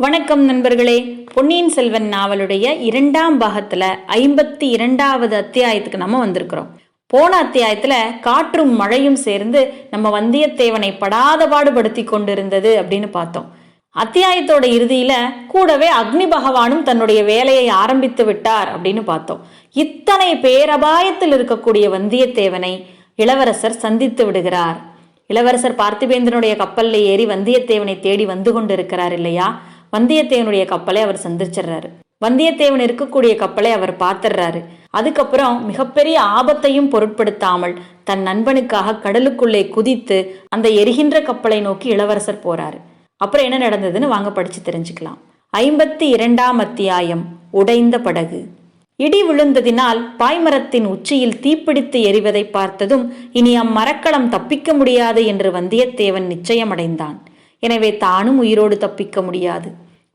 வணக்கம் நண்பர்களே. பொன்னியின் செல்வன் நாவலுடைய இரண்டாம் பாகத்துல ஐம்பத்தி இரண்டாவது அத்தியாயத்துக்கு நம்ம வந்திருக்கிறோம். போன அத்தியாயத்துல காற்றும் மழையும் சேர்ந்து நம்ம வந்தியத்தேவனை படாத பாடுபடுத்தி கொண்டிருந்தது அப்படின்னு பார்த்தோம். அத்தியாயத்தோட இறுதியில கூடவே அக்னி பகவானும் தன்னுடைய வேலையை ஆரம்பித்து விட்டார் அப்படின்னு பார்த்தோம். இத்தனை பேரபாயத்தில் இருக்கக்கூடிய வந்தியத்தேவனை இளவரசர் சந்தித்து விடுகிறார். இளவரசர் பார்த்திபேந்திரனுடைய கப்பல்ல ஏறி வந்தியத்தேவனை தேடி வந்து கொண்டிருக்கிறார் இல்லையா? வந்தியத்தேவனுடைய கப்பலை அவர் சந்திச்சிடுறாரு வந்தியத்தேவன் இருக்கக்கூடிய கப்பலை அவர் பார்த்துடுறாரு அதுக்கப்புறம் மிகப்பெரிய ஆபத்தையும் பொருட்படுத்தாமல் தன் நண்பனுக்காக கடலுக்குள்ளே குதித்து அந்த எரிகின்ற கப்பலை நோக்கி இளவரசர் போறாரு. அப்புறம் என்ன நடந்ததுன்னு வாங்க படிச்சு தெரிஞ்சுக்கலாம். ஐம்பத்தி இரண்டாம் அத்தியாயம் உடைந்த படகு. இடி விழுந்ததினால் பாய்மரத்தின் உச்சியில் தீப்பிடித்து எரிவதை பார்த்ததும் இனி அம்மரக்களம் தப்பிக்க முடியாது என்று வந்தியத்தேவன் நிச்சயமடைந்தான். எனவே தானும் உயிரோடு தப்பிக்க முடியாது.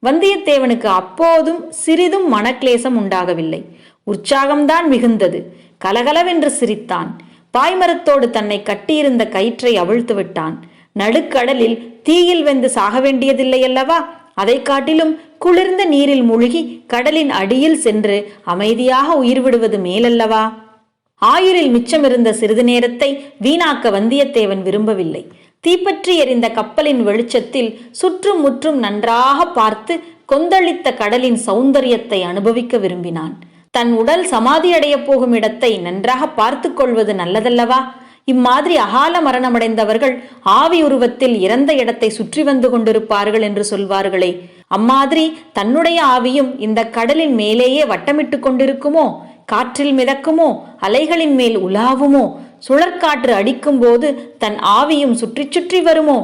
வந்தியத்தேவனுக்கு அப்போதும் சிறிதும் மனக்லேசம் உண்டாகவில்லை. உற்சாகம்தான் மிகுந்தது. கலகலவென்று சிரித்தான். பாய்மரத்தோடு தன்னை கட்டியிருந்த கயிற்றை அவிழ்த்து விட்டான். நடுக்கடலில் தீயில் வெந்து சாக வேண்டியதில்லை அல்லவா? அதை காட்டிலும் குளிர்ந்த நீரில் மூழ்கி கடலின் அடியில் சென்று அமைதியாக உயிர் விடுவது மேலல்லவா? ஆயுரில் மிச்சமிருந்த சிறிது நேரத்தை வீணாக்க வந்தியத்தேவன் விரும்பவில்லை. தீப்பற்றி எறிந்த கப்பலின் வெளிச்சத்தில் சுற்றும் முற்றும் நன்றாக பார்த்து கொந்தளித்த கடலின் சௌந்தரியத்தை அனுபவிக்க விரும்பினான். தன் உடல் சமாதியடையப் போகும் இடத்தை நன்றாக பார்த்து கொள்வது நல்லதல்லவா? இம்மாதிரி அகால மரணமடைந்தவர்கள் ஆவி உருவத்தில் இறந்த இடத்தை சுற்றி வந்து கொண்டிருப்பார்கள் என்று சொல்வார்களே. அம்மாதிரி தன்னுடைய ஆவியும் இந்த கடலின் மேலேயே வட்டமிட்டு கொண்டிருக்குமோ? காற்றில் மிதக்குமோ? அலைகளின் மேல் உலாவுமோ? சுழற்காற்று அடிக்கும்போது தன் ஆவியும் சுற்றி சுற்றி வருமோ?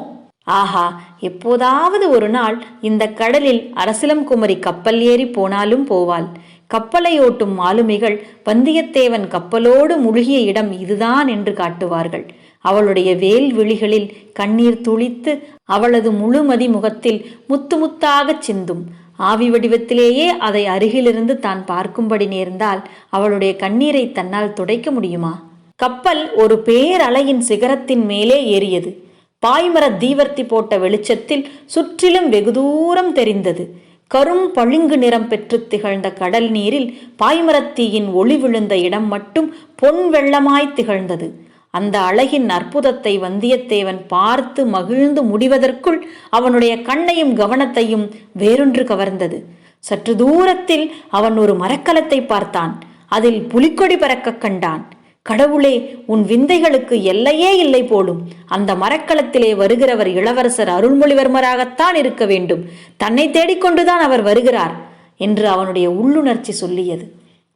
ஆஹா எப்போதாவது ஒரு நாள் இந்த கடலில் அரசிலம் குமரி கப்பல் ஏறி போனாலும் போவாள். கப்பலை ஓட்டும் மாலுமிகள் வந்தியத்தேவன் கப்பலோடு முழுகிய இடம் இதுதான் என்று காட்டுவார்கள். அவளுடைய வேல் விழிகளில் கண்ணீர் துளித்து அவளது முழுமதி முகத்தில் முத்து முத்தாகச் சிந்தும். ஆவி வடிவத்திலேயே அதை அருகிலிருந்து தான் பார்க்கும்படி நேர்ந்தால் அவளுடைய கண்ணீரை தன்னால் துடைக்க முடியுமா? கப்பல் ஒரு பேரலையின் சிகரத்தின் மேலே ஏறியது. பாய்மர தீவர்த்தி போட்ட வெளிச்சத்தில் சுற்றிலும் வெகு தூரம் தெரிந்தது. கரும் பளிங்கு நிறம் பெற்று திகழ்ந்த கடல் நீரில் பாய்மரத்தீயின் ஒளி விழுந்த இடம் மட்டும் பொன் வெள்ளமாய் திகழ்ந்தது. அந்த அழகின் அற்புதத்தை வந்தியத்தேவன் பார்த்து மகிழ்ந்து முடிவதற்குள் அவனுடைய கண்ணையும் கவனத்தையும் வேறொன்று கவர்ந்தது. சற்று தூரத்தில் அவன் ஒரு மரக்கலத்தை பார்த்தான். அதில் புலிக்கொடி பறக்கக் கண்டான். கடவுளே உன் விந்தைகளுக்கு எல்லையே இல்லை போலும். அந்த மரக்களத்திலே வருகிறவர் இளவரசர் அருள்மொழிவர்மராகத்தான் இருக்க வேண்டும். தன்னை தேடிக்கொண்டுதான் அவர் வருகிறார் என்று அவனுடைய உள்ளுணர்ச்சி சொல்லியது.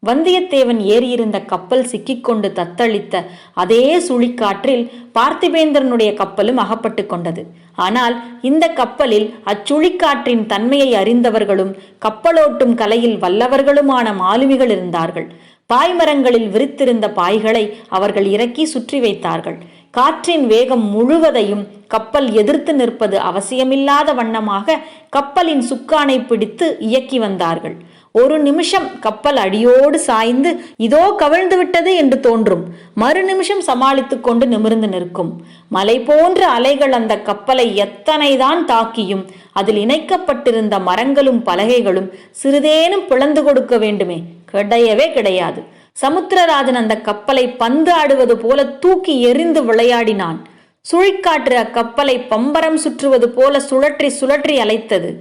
வந்தியத்தேவன் ஏறியிருந்த கப்பல் சிக்கிக்கொண்டு தத்தளித்த அதே சுழிக்காற்றில் பார்த்திபேந்திரனுடைய கப்பலும் அகப்பட்டு கொண்டது. ஆனால் இந்த கப்பலில் அச்சுழிக்காற்றின் தன்மையை அறிந்தவர்களும் கப்பலோட்டும் கலையில் வல்லவர்களுமான மாலுமிகள் இருந்தார்கள். பாய்மரங்களில் விரித்திருந்த பாய்களை அவர்கள் இறக்கி சுற்றி வைத்தார்கள். காற்றின் வேகம் முழுவதையும் கப்பல் எதிர்த்து நிற்பது அவசியமில்லாத வண்ணமாக கப்பலின் சுக்கானை பிடித்து இயக்கி வந்தார்கள். ஒரு நிமிஷம் கப்பல் அடியோடு சாய்ந்து இதோ கவிழ்ந்து விட்டது என்று தோன்றும். மறு நிமிஷம் சமாளித்துக் கொண்டு நிமிர்ந்து நிற்கும். மலை போன்ற அலைகள் அந்த கப்பலை எத்தனைதான் தாக்கியும் அதில் இணைக்கப்பட்டிருந்த மரங்களும் பலகைகளும் சிறிதேனும் பிளந்து கொடுக்க வேண்டுமே. கிடையவே கிடையாது. சமுத்திரராஜன் அந்த கப்பலை பந்து ஆடுவது போல தூக்கி எறிந்து விளையாடினான். சுழிக்காற்று அக்கப்பலை பம்பரம் சுற்றுவது போல சுழற்றி சுழற்றி அலைத்தது.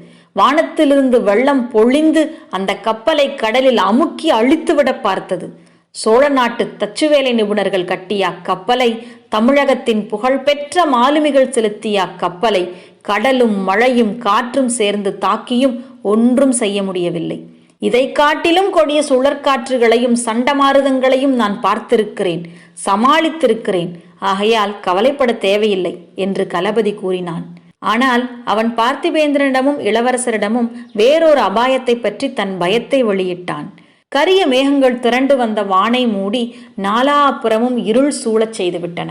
வானத்திலிருந்து வெள்ளம் பொழிந்து அந்த கப்பலை கடலில் அமுக்கி அழித்துவிட பார்த்தது. சோழ நாட்டு தச்சுவேலை நிபுணர்கள் கட்டிய அக்கப்பலை தமிழகத்தின் புகழ்பெற்ற மாலுமிகள் செலுத்திய அக்கப்பலை கடலும் மழையும் காற்றும் சேர்ந்து தாக்கியும் ஒன்றும் செய்ய முடியவில்லை. இதை காட்டிலும் கொடிய சுழற்காற்றுகளையும் சண்டமாருதங்களையும் நான் பார்த்திருக்கிறேன் சமாளித்திருக்கிறேன். ஆகையால் கவலைப்பட தேவையில்லை என்று கலபதி கூறினான். ஆனால் அவன் பார்த்திபேந்திரனிடமும் இளவரசரிடமும் வேறொரு அபாயத்தை பற்றி தன் பயத்தை வெளியிட்டான். கரிய மேகங்கள் திரண்டு வந்த வானை மூடி நாலாபுறமும் இருள் சூழச் செய்துவிட்டன.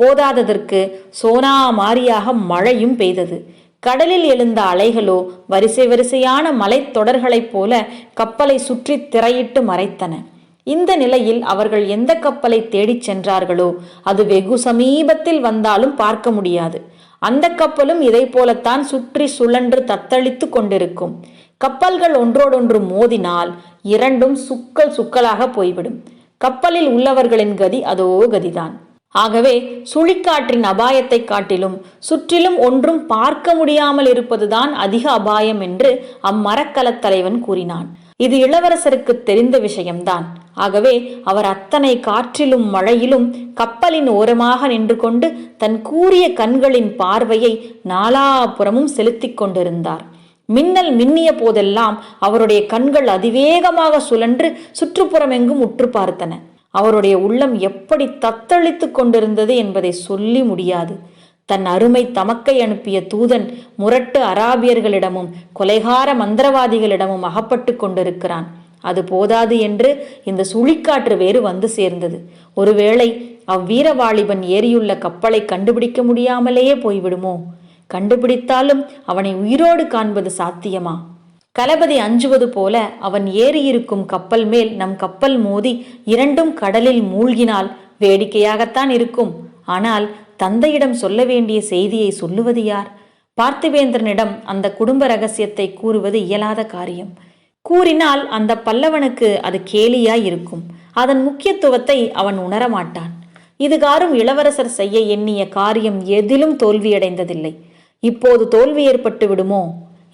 போதாததற்கு சோனா மாரியாக மழையும் பெய்தது. கடலில் எழுந்த அலைகளோ வரிசை வரிசையான மலைத்தொடர்களைப் போல கப்பலை சுற்றி திரையிட்டு மறைத்தன. இந்த நிலையில் அவர்கள் எந்த கப்பலை தேடிச் சென்றார்களோ அது வெகு சமீபத்தில் வந்தாலும் பார்க்க முடியாது. அந்த கப்பலும் இதை போலத்தான் சுற்றி சுழன்று தத்தளித்து கொண்டிருக்கும். கப்பல்கள் ஒன்றோடொன்று மோதினால் இரண்டும் சுக்கல் சுக்கலாக போய்விடும். கப்பலில் உள்ளவர்களின் கதி அதோ கதிதான். ஆகவே சுழிக்காற்றின் அபாயத்தை காட்டிலும் சுற்றிலும் ஒன்றும் பார்க்க முடியாமல் இருப்பதுதான் அதிக அபாயம் என்று அம்மரக்கலத் தலைவன் கூறினான். இது இளவரசருக்கு தெரிந்த விஷயம்தான். ஆகவே அவர் அத்தனை காற்றிலும் மழையிலும் கப்பலின் ஓரமாக நின்று கொண்டு தன் கூறிய கண்களின் பார்வையை நாலாபுறமும் செலுத்திக் கொண்டிருந்தார். மின்னல் மின்னிய போதெல்லாம் அவருடைய கண்கள் அதிவேகமாக சுழன்று சுற்றுப்புறமெங்கும் உற்று பார்த்தன. அவருடைய உள்ளம் எப்படி தத்தளித்துக் கொண்டிருந்தது என்பதை சொல்லி முடியாது. தன் அருமை தமக்கை அனுப்பிய தூதன் முரட்டு அராபியர்களிடமும் கொலைகார மந்திரவாதிகளிடமும் அகப்பட்டு கொண்டிருக்கிறான். அது போதாது என்று இந்த சுழிக்காற்று வேறு வந்து சேர்ந்தது. ஒருவேளை அவ்வீரவாளிபன் ஏறியுள்ள கப்பலை கண்டுபிடிக்க முடியாமலேயே போய்விடுமோ? கண்டுபிடித்தாலும் அவனை உயிரோடு காண்பது சாத்தியமா? கலபதி அஞ்சுவது போல அவன் ஏறியிருக்கும் கப்பல் மேல் நம் கப்பல் மோதி இரண்டும் கடலில் மூழ்கினால் வேடிக்கையாகத்தான் இருக்கும். ஆனால் தந்தையிடம் சொல்ல வேண்டிய செய்தியை சொல்லுவது யார்? பார்த்திவேந்திரனிடம் அந்த குடும்ப ரகசியத்தை கூறுவது இயலாத காரியம். கூறினால் அந்த பல்லவனுக்கு அது கேலியாய் இருக்கும் அதன் முக்கியத்துவத்தை அவன் உணரமாட்டான். இதுகாரும் இளவரசர் செய்ய எண்ணிய காரியம் எதிலும் தோல்வியடைந்ததில்லை. இப்போது தோல்வி ஏற்பட்டு விடுமோ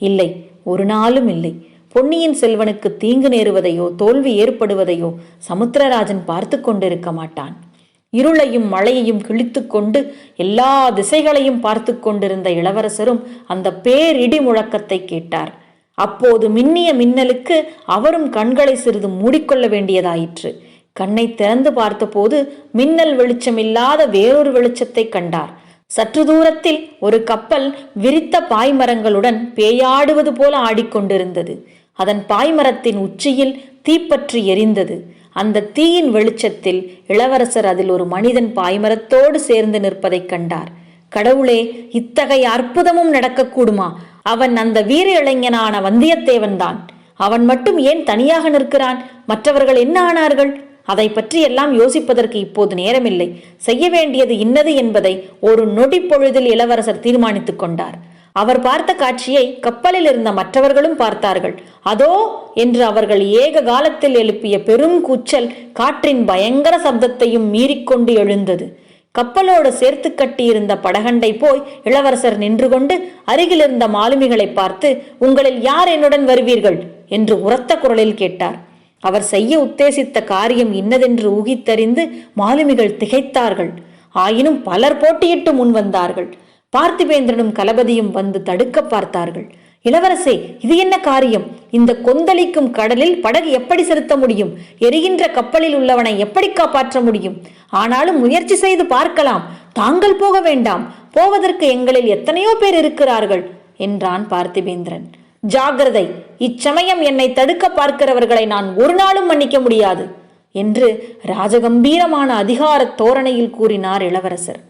இல்லை. ஒரு நாளும் இல்லை. பொன்னியின் செல்வனுக்கு தீங்கு நேருவதையோ தோல்வி ஏற்படுவதையோ சமுத்திரராஜன் பார்த்து கொண்டிருக்க மாட்டான். இருளையும் மழையையும் கிழித்து கொண்டு எல்லா திசைகளையும் பார்த்து கொண்டிருந்த இளவரசரும் அந்த பேரிடி முழக்கத்தை கேட்டார். அப்போது மின்னிய மின்னலுக்கு அவரும் கண்களை சிறிது மூடிக்கொள்ள வேண்டியதாயிற்று. கண்ணை திறந்து பார்த்தபோது மின்னல் வெளிச்சமில்லாத வேறொரு வெளிச்சத்தை கண்டார். சற்று தூரத்தில் ஒரு கப்பல் விரித்த பாய்மரங்களுடன் பேயாடுவது போல ஆடிக்கொண்டிருந்தது. அதன் பாய்மரத்தின் உச்சியில் தீப்பற்றி எரிந்தது. அந்த தீயின் வெளிச்சத்தில் இளவரசர் அதில் ஒரு மனிதன் பாய்மரத்தோடு சேர்ந்து நிற்பதைக் கண்டார். கடவுளே இத்தகைய அற்புதமும் நடக்கக்கூடுமா? அவன் அந்த வீர இளைஞனான வந்தியத்தேவன்தான் அவன் மட்டும் ஏன் தனியாக நிற்கிறான்? மற்றவர்கள் என்ன ஆனார்கள்? அதை பற்றி எல்லாம் யோசிப்பதற்கு இப்போது நேரமில்லை. செய்ய வேண்டியது இன்னது என்பதை ஒரு நொடி பொழுதில் இளவரசர் தீர்மானித்துக் கொண்டார். அவர் பார்த்த காட்சியை கப்பலில் இருந்த மற்றவர்களும் பார்த்தார்கள். அதோ என்று அவர்கள் ஏக காலத்தில் எழுப்பிய பெரும் கூச்சல் காற்றின் பயங்கர சப்தத்தையும் மீறிக்கொண்டு எழுந்தது. கப்பலோடு சேர்த்து கட்டியிருந்த படகண்டை போய் இளவரசர் நின்று கொண்டு அருகிலிருந்த மாலுமிகளை பார்த்து உங்களில் யார் என்னுடன் வருவீர்கள்? என்று உரத்த குரலில் கேட்டார். அவர் செய்ய உத்தேசித்த காரியம் இன்னதென்று ஊகித்தறிந்து மாலுமிகள் திகைத்தார்கள். ஆயினும் பலர் போட்டியிட்டு முன் வந்தார்கள். பார்த்திபேந்திரனும் கலபதியும் வந்து தடுக்க பார்த்தார்கள். இளவரசே இது என்ன காரியம்? இந்த கொந்தளிக்கும் கடலில் படகு எப்படி செலுத்த முடியும்? எரிகின்ற கப்பலில் உள்ளவனை எப்படி காப்பாற்ற முடியும்? ஆனாலும் முயற்சி செய்து பார்க்கலாம். தாங்கள் போக வேண்டாம். போவதற்கு எங்களில் எத்தனையோ பேர் இருக்கிறார்கள் என்றான் பார்த்திபேந்திரன். ஜாகிரதை. இச்சமயம் என்னை தடுக்க பார்க்கிறவர்களை நான் ஒரு நாளும் மன்னிக்க முடியாது என்று ராஜகம்பீரமான அதிகார தோரணையில் கூறினார் இளவரசர்.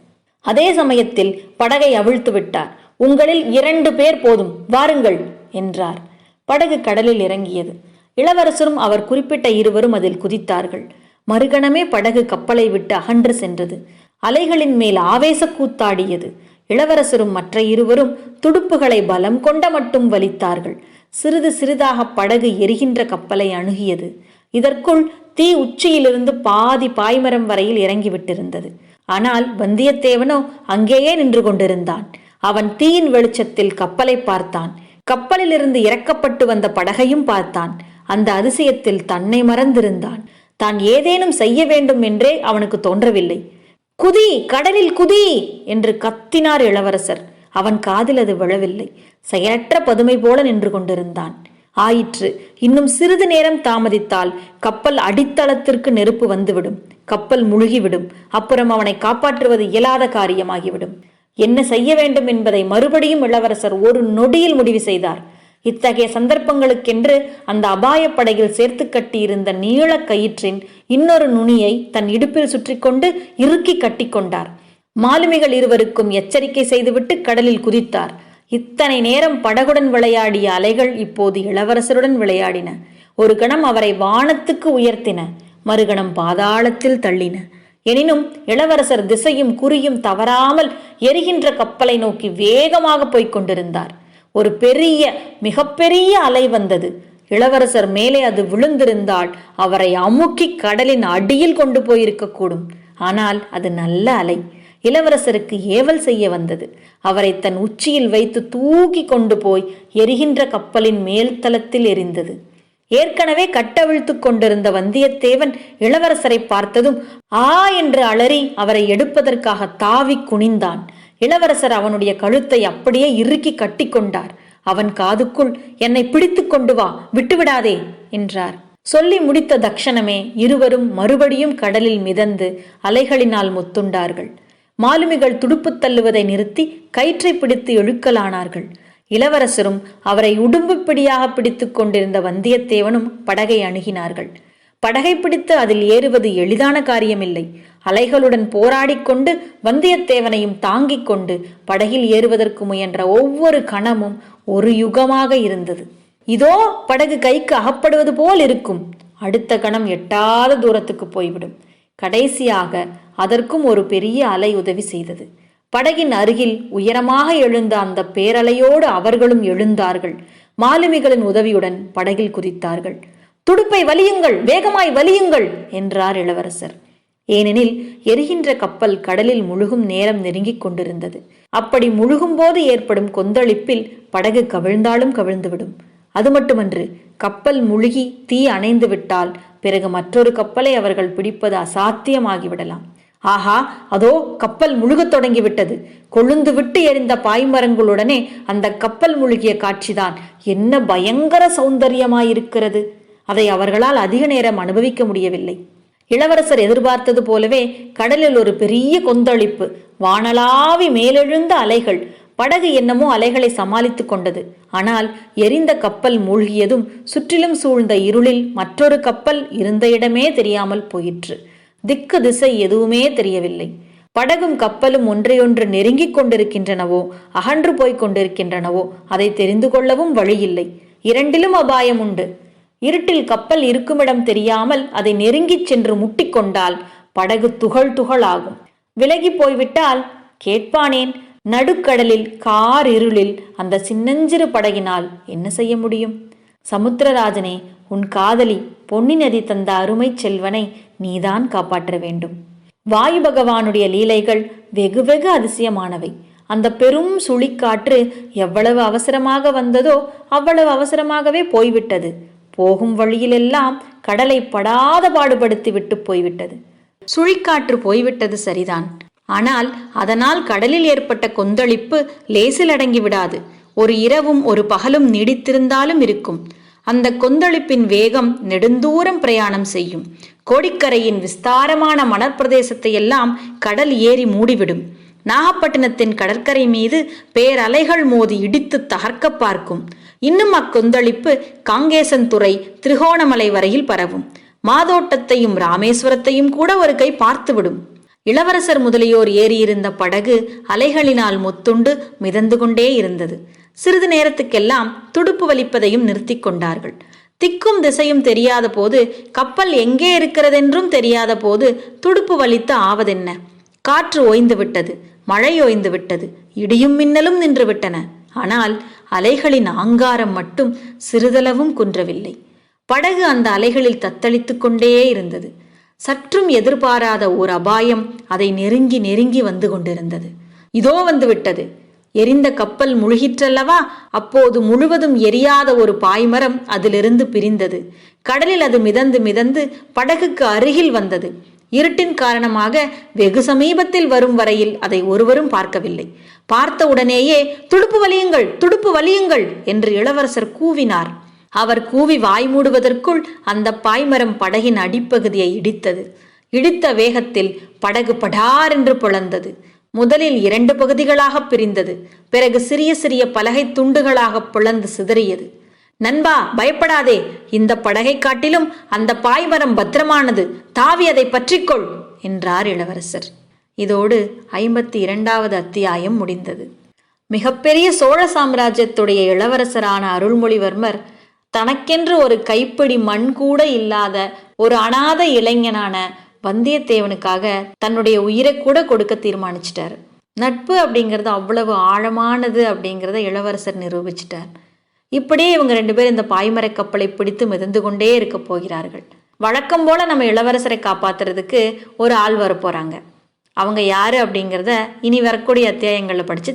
அதே சமயத்தில் படகை அவிழ்த்து விட்டார். உங்களில் இரண்டு பேர் போதும் வாருங்கள் என்றார். படகு கடலில் இறங்கியது. இளவரசரும் அவர் குறிப்பிட்ட இருவரும் அதில் குதித்தார்கள். மறுகணமே படகு கப்பலை விட்டு அகன்று சென்றது. அலைகளின் மேல் ஆவேச கூத்தாடியது. இளவரசரும் மற்ற இருவரும் துடுப்புகளை பலம் கொண்ட மட்டும் வலித்தார்கள். சிறிது சிறிதாக படகு எரிகின்ற கப்பலை அணுகியது. இதற்குள் தீ உச்சியிலிருந்து பாதி பாய்மரம் வரையில் இறங்கிவிட்டிருந்தது. ஆனால் வந்தியத்தேவனோ அங்கேயே நின்று கொண்டிருந்தான். அவன் தீயின் வெளிச்சத்தில் கப்பலை பார்த்தான். கப்பலிலிருந்து இறக்கப்பட்டு வந்த படகையும் பார்த்தான். அந்த அதிசயத்தில் தன்னை மறந்திருந்தான். தான் ஏதேனும் செய்ய வேண்டும் என்றே அவனுக்கு தோன்றவில்லை. குதி கடலில் குதி! என்று கத்தினார் இளவரசர். அவன் காதில் அது விழவில்லை. செயலற்ற பதுமை போல நின்று கொண்டிருந்தான். ஆயிற்று. இன்னும் சிறிது நேரம் தாமதித்தால் கப்பல் அடித்தளத்திற்கு நெருப்பு வந்துவிடும். கப்பல் முழுகிவிடும். அப்புறம் அவனை காப்பாற்றுவது இயலாத காரியமாகிவிடும். என்ன செய்ய வேண்டும் என்பதை மறுபடியும் இளவரசர் ஒரு நொடியில் முடிவு செய்தார். இத்தகைய சந்தர்ப்பங்களுக்கென்று அந்த அபாயப்படையில் சேர்த்து கட்டியிருந்த நீள கயிற்றின் இன்னொரு நுனியை தன் இடுப்பில் சுற்றிக்கொண்டு இறுக்கி கட்டிக்கொண்டார் மாலுமிகள் இருவருக்கும் எச்சரிக்கை செய்துவிட்டு கடலில் குதித்தார். இத்தனை நேரம் படகுடன் விளையாடிய அலைகள் இப்போது இளவரசருடன் விளையாடின. ஒரு கணம் அவரை வானத்துக்கு உயர்த்தின. மறுகணம் பாதாளத்தில் தள்ளின. எனினும் இளவரசர் திசையும் குறியும் தவறாமல் எரிகின்ற கப்பலை நோக்கி வேகமாக போய்க் கொண்டிருந்தார். ஒரு பெரிய மிகப்பெரிய அலை வந்தது. இளவரசர் மேலே அது விழுந்திருந்தால் அவரை அமுக்கி கடலின் அடியில் கொண்டு போயிருக்கக்கூடும். ஆனால் அது நல்ல அலை. இளவரசருக்கு ஏவல் செய்ய வந்தது. அவரை தன் உச்சியில் வைத்து தூக்கி கொண்டு போய் எரிகின்ற கப்பலின் மேல்தளத்தில் எரிந்தது. ஏற்கனவே கட்டவிழ்த்து கொண்டிருந்த வந்தியத்தேவன் இளவரசரை பார்த்ததும் ஆ என்று அலறி அவரை எடுப்பதற்காக தாவி குனிந்தான். இளவரசர் அவனுடைய கழுத்தை அப்படியே இறுக்கி கட்டிக்கொண்டார் அவன் காதுக்குள் என்னை பிடித்து கொண்டு வா விட்டுவிடாதே என்றார். சொல்லி முடித்த தக்ஷணமே இருவரும் மறுபடியும் கடலில் மிதந்து அலைகளினால் முத்துண்டார்கள். மாலுமிகள் துடுப்பு தள்ளுவதை நிறுத்தி கயிற்றை பிடித்து எழுக்கலானார்கள் இளவரசரும் அவரை உடும்பு பிடியாக பிடித்து கொண்டிருந்த வந்தியத்தேவனும் படகை அணுகினார்கள். படகை பிடித்து அதில் ஏறுவது எளிதான காரியமில்லை. அலைகளுடன் போராடிக்கொண்டு வந்தியத்தேவனையும் தாங்கிக் கொண்டு படகில் ஏறுவதற்கு முயன்ற ஒவ்வொரு கணமும் ஒரு யுகமாக இருந்தது. இதோ படகு கைக்கு அகப்படுவது போல் இருக்கும். அடுத்த கணம் எட்டாத தூரத்துக்கு போய்விடும். கடைசியாக அதற்கும் ஒரு பெரிய அலை உதவி செய்தது. படகின் அருகில் உயரமாக எழுந்த அந்த பேரலையோடு அவர்களும் எழுந்தார்கள். மாலுமிகளின் உதவியுடன் படகில் குதித்தார்கள். துடுப்பை வலியுங்கள் வேகமாய் வலியுங்கள் என்றார் இளவரசர். ஏனெனில் எரிகின்ற கப்பல் கடலில் முழுகும் நேரம் நெருங்கிக் கொண்டிருந்தது. அப்படி முழுகும் போது ஏற்படும் கொந்தளிப்பில் படகு கவிழ்ந்தாலும் கவிழ்ந்துவிடும். அது மட்டுமன்று கப்பல் முழுகி தீ அணைந்து விட்டால் பிறகு மற்றொரு கப்பலை அவர்கள் பிடிப்பது அசாத்தியமாகிவிடலாம். ஆஹா அதோ கப்பல் முழுகத் தொடங்கிவிட்டது. கொழுந்து விட்டு எரிந்த பாய்மரங்களுடனே அந்த கப்பல் முழுகிய காட்சிதான் என்ன பயங்கர சௌந்தரியமாயிருக்கிறது. அதை அவர்களால் அதிக நேரம் அனுபவிக்க முடியவில்லை. இளவரசர் எதிர்பார்த்தது போலவே கடலில் ஒரு பெரிய கொந்தளிப்பு வானலாவி மேலெழுந்த அலைகள் படகு என்னமோ அலைகளை சமாளித்துக் கொண்டது. ஆனால் எரிந்த கப்பல் மூழ்கியதும் சுற்றிலும் சூழ்ந்த இருளில் மற்றொரு கப்பல் இருந்த இடமே தெரியாமல் போயிற்று. திக்கு திசை எதுவுமே தெரியவில்லை. படகும் கப்பலும் ஒன்றையொன்று நெருங்கிக் கொண்டிருக்கின்றனவோ அகன்று போய்க் கொண்டிருக்கின்றனவோ அதை தெரிந்து கொள்ளவும் வழியில்லை. இரண்டிலும் அபாயம் உண்டு. இருட்டில் கப்பல் இருக்குமிடம் தெரியாமல் அதை நெருங்கிச் சென்று முட்டிக்கொண்டால் படகு துகள் துகளாகும் விலகி போய்விட்டால் கேட்பானேன் நடுக்கடலில் கார் இருளில் அந்த சின்னஞ்சிறு படகினால் என்ன செய்ய முடியும்? சமுத்திரராஜனே உன் காதலி பொன்னி நதி தந்த அருமை செல்வனை நீதான் காப்பாற்ற வேண்டும். வாயு பகவானுடைய லீலைகள் வெகு வெகு அதிசயமானவை. அந்த பெரும் சுழிக்காற்று எவ்வளவு அவசரமாக வந்ததோ அவ்வளவு அவசரமாகவே போய்விட்டது. போகும் வழியிலெல்லாம் கடலை படாத பாடுபடுத்தி விட்டு போய்விட்டது. சுழிக்காற்று போய்விட்டது சரிதான். ஆனால் அதனால் கடலில் ஏற்பட்ட கொந்தளிப்பு லேசில் அடங்கி விடாது. ஒரு இரவும் ஒரு பகலும் நீடித்திருந்தாலும் இருக்கும். அந்த கொந்தளிப்பின் வேகம் நெடுந்தூரம் பிரயாணம் செய்யும். கோடிக்கரையின் விஸ்தாரமான மணற்பிரதேசத்தை எல்லாம் கடல் ஏறி மூடிவிடும். நாகப்பட்டினத்தின் கடற்கரை மீது பேரலைகள் மோதி இடித்து தகர்க்க பார்க்கும். இன்னும் அக்கொந்தளிப்பு காங்கேசன்துறை திருகோணமலை வரையில் பரவும். மாதோட்டத்தையும் ராமேஸ்வரத்தையும் கூட ஒரு கை பார்த்துவிடும் இளவரசர் முதலியோர் ஏறியிருந்த படகு அலைகளினால் முத்துண்டு மிதந்து கொண்டே இருந்தது. சிறிது நேரத்துக்கெல்லாம் துடுப்பு வலிப்பதையும் நிறுத்தி கொண்டார்கள். திக்கும் திசையும் தெரியாத போது கப்பல் எங்கே இருக்கிறதென்றும் தெரியாத போது துடுப்பு வலித்து ஆவதென்ன? காற்று ஓய்ந்து விட்டது மழை ஓய்ந்து விட்டது இடியும் மின்னலும் நின்று விட்டன. ஆனால் அலைகளின் ஆங்காரம் மட்டும் சிறிதளவும் குன்றவில்லை. படகு அந்த அலைகளில் தத்தளித்து கொண்டே இருந்தது. சற்றும் எதிர்பாராத ஓர் அபாயம் அதை நெருங்கி நெருங்கி வந்து கொண்டிருந்தது. இதோ வந்துவிட்டது எரிந்த கப்பல் முழுகிற்றல்லவா? அப்போது முழுவதும் எரியாத ஒரு பாய்மரம் அதிலிருந்து பிரிந்தது. கடலில் அது மிதந்து மிதந்து படகுக்கு அருகில் வந்தது. இருட்டின் காரணமாக வெகு சமீபத்தில் வரும் வரையில் அதை ஒருவரும் பார்க்கவில்லை. பார்த்த உடனேயே துடுப்பு வலியுங்கள் துடுப்பு வலியுங்கள் என்று இளவரசர் கூவினார். அவர் கூவி வாய் மூடுவதற்குள் அந்த பாய்மரம் படகின் அடிப்பகுதியை இடித்தது. இடித்த வேகத்தில் படகு படார் என்று புலந்தது. முதலில் இரண்டு பகுதிகளாக பிரிந்தது. பிறகு சிறிய சிறிய பலகை துண்டுகளாக பிளந்து சிதறியது. நண்பா பயப்படாதே. இந்த படகை காட்டிலும் அந்த பாய்மரம் பத்திரமானது. தாவி அதை பற்றிக்கொள் என்றார் இளவரசர். இதோடு ஐம்பத்தி இரண்டாவது அத்தியாயம் முடிந்தது. மிகப்பெரிய சோழ சாம்ராஜ்யத்துடைய இளவரசரான அருள்மொழிவர்மர் தனக்கென்று ஒரு கைப்பிடி மண் கூட இல்லாத ஒரு அனாத இளைஞனான வந்தியத்தேவனுக்காக தன்னுடைய உயிரை கூட கொடுக்க தீர்மானிச்சிட்டார். நட்பு அப்படிங்கிறது அவ்வளவு ஆழமானது அப்படிங்கிறத இளவரசர் நிரூபிச்சிட்டார். இப்படியே இவங்க ரெண்டு பேரும் இந்த பாய்மரக் கப்பலை பிடித்து மிதந்து கொண்டே இருக்க போகிறார்கள். வழக்கம் போல நம்ம இளவரசரை காப்பாத்துறதுக்கு ஒரு ஆள் வர போறாங்க. அவங்க யாரு அப்படிங்கிறத இனி வரக்கூடிய அத்தியாயங்களில் படித்து